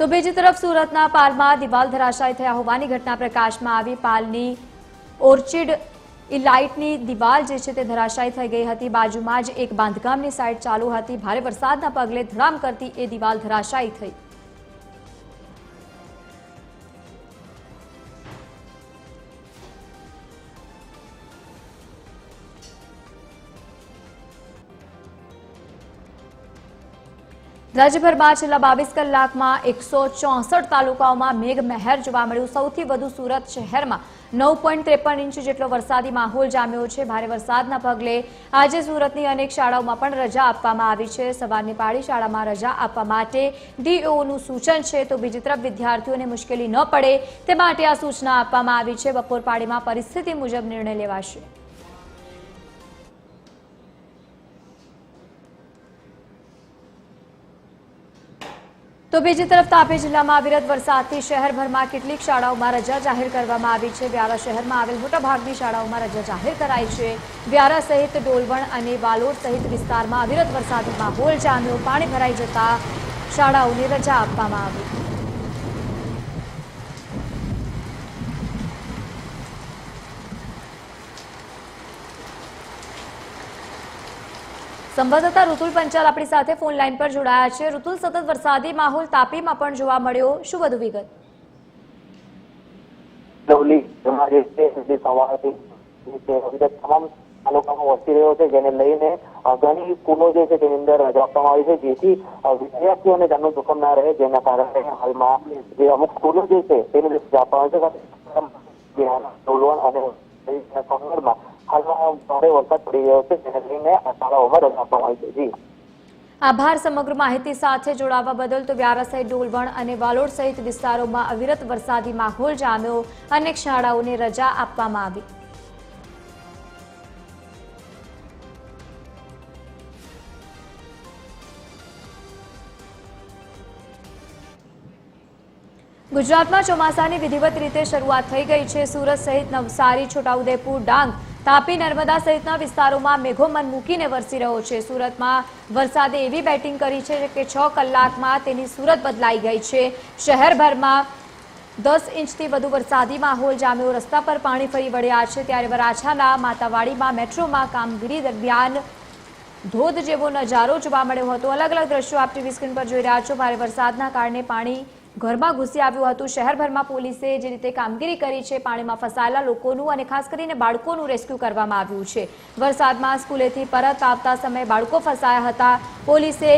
તો બીજી તરફ સુરતના પાલમાં દિવાલ ધરાશાયી થયા હોવાની ઘટના પ્રકાશમાં આવી. પાલની ઓર્ચિડ ઇલાઇટની દિવાલ જે છે તે ધરાશાયી થઈ ગઈ હતી. બાજુમાં જ એક બાંધકામની સાઇટ ચાલુ હતી. ભારે વરસાદના પગલે ધડામ કરતી એ દિવાલ ધરાશાયી થઈ. રાજ્યભરમાં છેલ્લા બાવીસ કલાકમાં એકસો ચોસઠ તાલુકાઓમાં મેઘ મહેર જોવા મળ્યું. સૌથી વધુ સુરત શહેરમાં નવ પોઈન્ટ ત્રેપન ઇંચ જેટલો વરસાદી માહોલ જામ્યો છે. ભારે વરસાદના પગલે આજે સુરતની અનેક શાળાઓમાં પણ રજા આપવામાં આવી છે. સવારની પાળી શાળામાં રજા આપવા માટે ડીઓનું સૂચન છે તો બીજી તરફ વિદ્યાર્થીઓને મુશ્કેલી ન પડે તે માટે આ સૂચના આપવામાં આવી છે. બપોર પાળીમાં પરિસ્થિતિ મુજબ નિર્ણય લેવાશે. તો બીજી તરફ તાપી જિલ્લામાં અવિરત વરસાદથી શહેરભરમાં કેટલીક શાળાઓમાં રજા જાહેર કરવામાં આવી છે. વ્યારા શહેરમાં આવેલ મોટાભાગની શાળાઓમાં રજા જાહેર કરાઈ છે. વ્યારા સહિત ડોલવણ અને વાલોડ સહિત વિસ્તારમાં અવિરત વરસાદી માહોલ જામ્યો પાણી ભરાઈ જતા શાળાઓને રજા આપવામાં આવી. સંવાદદાતા ઋતુલ પંચાલ આપણી સાથે ફોન લાઈન પર જોડાયા છે. ઋતુલ, સતત વરસાદી માહોલ તાપીમાં પણ જોવા મળ્યો. શું વધુ વિગત? તાલુકામાં વસી રહ્યો છે, જેને લઈને ઘણી સ્કૂલો જે છે, તેની અંદર રજા આપવામાં આવી છે, જેથી વિદ્યાર્થીઓને જાનનું જોખમ ના રહે, જેના કારણે હાલમાં જે અમુક સ્કૂલો જે છે, તેની અંદર રજા આપવામાં આવી છે આભાર સમગ્ર માહિતી સાથે જોડાવા બદલ તો વ્યારા સહિત ડોલવણ અને વાલોડ સહિત વિસ્તારોમાં અવિરત વરસાદી માહોલ જામ્યો અનેક શાળાઓને રજા આપવામાં આવી. ગુજરાતમાં ચોમાસાની વિધિવત રીતે શરૂઆત થઈ ગઈ છે. સુરત સહિત નવસારી, છોટાઉદેપુર, ડાંગ તાપી નર્મદા સહિતના વિસ્તારોમાં મેઘો મન મૂકીને વરસી રહ્યો છે. સુરતમાં વરસાદે એવી બેટિંગ કરી છે કે છ કલાકમાં તેની સુરત બદલાઈ ગઈ છે. શહેરભરમાં દસ ઇંચથી વધુ વરસાદી માહોલ જામ્યો. રસ્તા પર પાણી ફરી વળ્યા છે. ત્યારે વરાછાના માતાવાડીમાં મેટ્રોમાં કામગીરી દરમિયાન ધોધ જેવો નજારો જોવા મળ્યો હતો. અલગ અલગ દ્રશ્યો આપ ટીવી સ્ક્રીન પર જોઈ રહ્યા છો. ભારે વરસાદના કારણે પાણી ઘરમાં ઘૂસી આવ્યું હતું. શહેરભરમાં પોલીસે જે રીતે કામગીરી કરી છે, પાણીમાં ફસાયેલા લોકોનું અને ખાસ કરીને બાળકોનું રેસ્ક્યુ કરવામાં આવ્યું છે. વરસાદમાં સ્કૂલેથી પરત આવતા સમયે બાળકો ફસાયા હતા. પોલીસે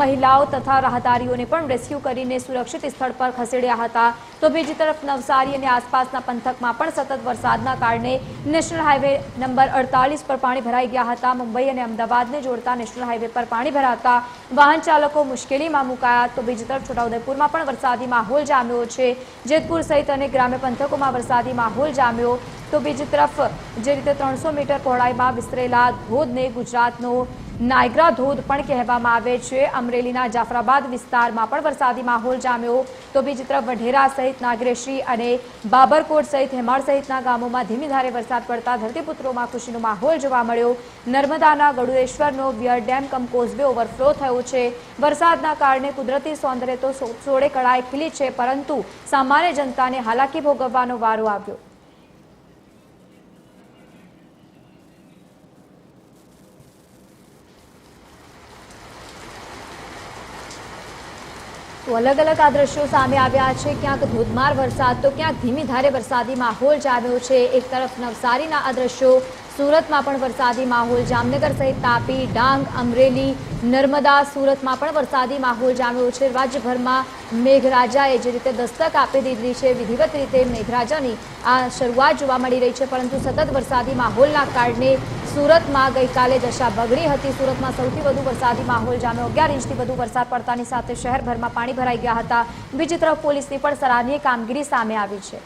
મહિલાઓ તથા રાહદારીઓને પણ રેસ્ક્યુ કરીને સુરક્ષિત સ્થળ પર ખસેડ્યા હતા. તો બીજી તરફ નવસારી અને આસપાસના પંથકમાં પણ સતત વરસાદના કારણે નેશનલ હાઈવે નંબર અડતાલીસ પર પાણી ભરાઈ ગયા હતા. મુંબઈ અને અમદાવાદને જોડતા નેશનલ હાઈવે પર પાણી ભરાતા વાહન ચાલકો મુશ્કેલીમાં મુકાયા. તો બીજી તરફ છોટાઉદેપુરમાં પણ વરસાદી માહોલ જામ્યો છે. જેતપુર સહિત અનેક ગ્રામ્ય પંથકોમાં વરસાદી માહોલ જામ્યો. તો બીજી તરફ જે રીતે ત્રણસો મીટર પહોળાઈમાં વિસ્તરેલા ધોધને ગુજરાતનો નાયગ્રા ધોધ પણ કહેવામાં આવે છે. અમરેલીના જાફરાબાદ વિસ્તારમાં પણ વરસાદી માહોલ જામ્યો. તો બીજી તરફ વઢેરા સહિત નાગરેશ્રી અને બાબરકોટ સહિત હેમાળ સહિતના ગામોમાં ધીમી ધારે વરસાદ પડતા ધરતીપુત્રોમાં ખુશીનો માહોલ જોવા મળ્યો. નર્મદાના ગડુએશ્વરનો weir dam cum causeway overflow થયો છે. વરસાદના કારણે કુદરતી સૌંદર્ય તો સોળે કળાએ ખીલી છે, પરંતુ સામાન્ય જનતાને હાલાકી ભોગવવાનો વારો આવ્યો. તો અલગ અલગ આ દ્રશ્યો સામે આવ્યા છે. ક્યાંક ધોધમાર વરસાદ, તો ક્યાંક ધીમી ધારે વરસાદી માહોલ જામ્યો છે. એક તરફ નવસારીના આ દ્રશ્યો, સુરતમાં પણ વરસાદી માહોલ, જામનગર સહિત તાપી, ડાંગ, અમરેલી, નર્મદા સુરતમાં પણ વરસાદી માહોલ જામ્યો છે. રાજ્યભરમાં મેઘરાજાએ જે રીતે દસ્તક આપી દીધી છે, વિધિવત રીતે મેઘરાજાની આ શરૂઆત જોવા મળી રહી છે, પરંતુ સતત વરસાદી માહોલના કારણે સુરતમાં ગઈકાલે દશા બગડી હતી. સુરતમાં સૌથી વધુ વરસાદી માહોલ જામ્યો. અગિયાર ઇંચથી વધુ વરસાદ પડતાની સાથે શહેરભરમાં પાણી ભરાઈ ગયા હતા. બીજી તરફ પોલીસની પણ સરાહનીય કામગીરી સામે આવી છે.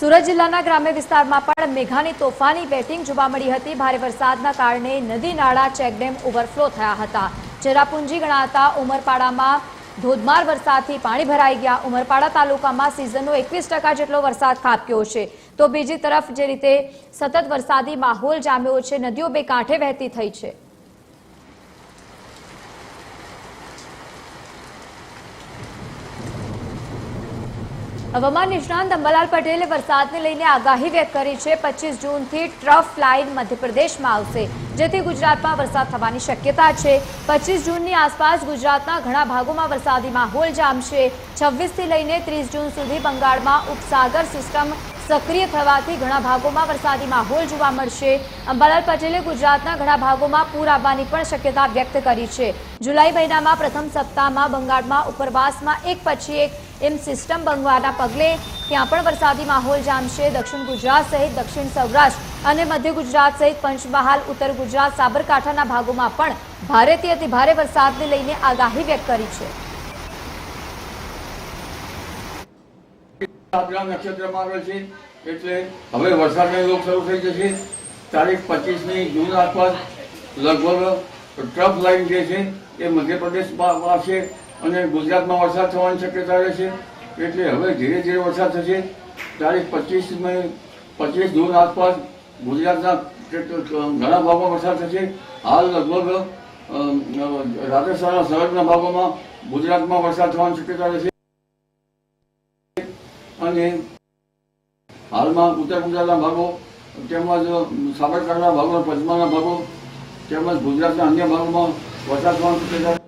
સુરત જિલ્લાના ગ્રામ્ય વિસ્તારમાં પણ મેઘાની તોફાની બેટિંગ જોવા મળી હતી. ભારે વરસાદના કારણે નદી નાળા ચેકડેમ ઓવરફ્લો થયા હતા. ચેરાપુંજી ગણાતા ઉમરપાડામાં ધોધમાર વરસાદથી પાણી ભરાઈ ગયા. ઉમરપાડા તાલુકામાં સિઝનનો એકવીસ ટકા જેટલો વરસાદ ખાબક્યો છે. તો બીજી તરફ જે રીતે સતત વરસાદી માહોલ જામ્યો છે, નદીઓ બે કાંઠે વહેતી થઈ છે. હવામાન નિષ્ણાંત અંબાલાલ પટેલે વરસાદને લઈને આગાહી વ્યક્ત કરી છે. પચીસ જૂનથી ટ્રફ લાઇન મધ્યપ્રદેશમાં આવશે, જેથી ગુજરાતમાં વરસાદ થવાની શક્યતા છે. પચીસ જૂનની આસપાસ ગુજરાતના ઘણા ભાગોમાં વરસાદી માહોલ જામશે. છવ્વીસથી લઈને ત્રીસ જૂન સુધી બંગાળમાં ઉપસાગર સિસ્ટમ સક્રિય થવાથી ઘણા ભાગોમાં વરસાદી માહોલ જોવા મળશે. અંબાલાલ પટેલે ગુજરાતના ઘણા ભાગોમાં પૂર આવવાની પણ શક્યતા વ્યક્ત કરી છે. જુલાઈ મહિનામાં પ્રથમ સપ્તાહમાં બંગાળમાં ઉપરવાસમાં એક પછી એક એમ સિસ્ટમ બનવાના પગલે ત્યાં પણ વરસાદી માહોલ જામશે. દક્ષિણ ગુજરાત સહિત દક્ષિણ સૌરાષ્ટ્ર અને મધ્ય ગુજરાત સહિત પંચમહાલ, ઉત્તર ગુજરાત, સાબરકાંઠાના ભાગોમાં પણ ભારેથી અતિ ભારે વરસાદને લઈને આગાહી વ્યક્ત કરી છે. નક્ષત્રમાં આવે છે, એટલે હવે વરસાદની રોગ શરૂ થઈ જશે. તારીખ પચીસમી જૂન આસપાસ લગભગ ટ્રફ લાઈન જે છે એ મધ્યપ્રદેશ આવશે. અને ગુજરાતમાં વરસાદ થવાની શક્યતા રહેશે એટલે હવે ધીરે ધીરે વરસાદ થશે. તારીખ પચીસ મે, પચીસ જૂન આસપાસ ગુજરાતના ઘણા ભાગોમાં વરસાદ થશે. હાલ લગભગ રાજસ્થાનના સરહદના ભાગોમાં ગુજરાતમાં વરસાદ થવાની શક્યતા રહેશે અને હાલમાં ઉત્તર ગુજરાતના ભાગો તેમજ સાબરકાંઠાના ભાગો પંચમાના ભાગો તેમજ ગુજરાતના અન્ય ભાગોમાં વરસાદ થવાની શક્યતા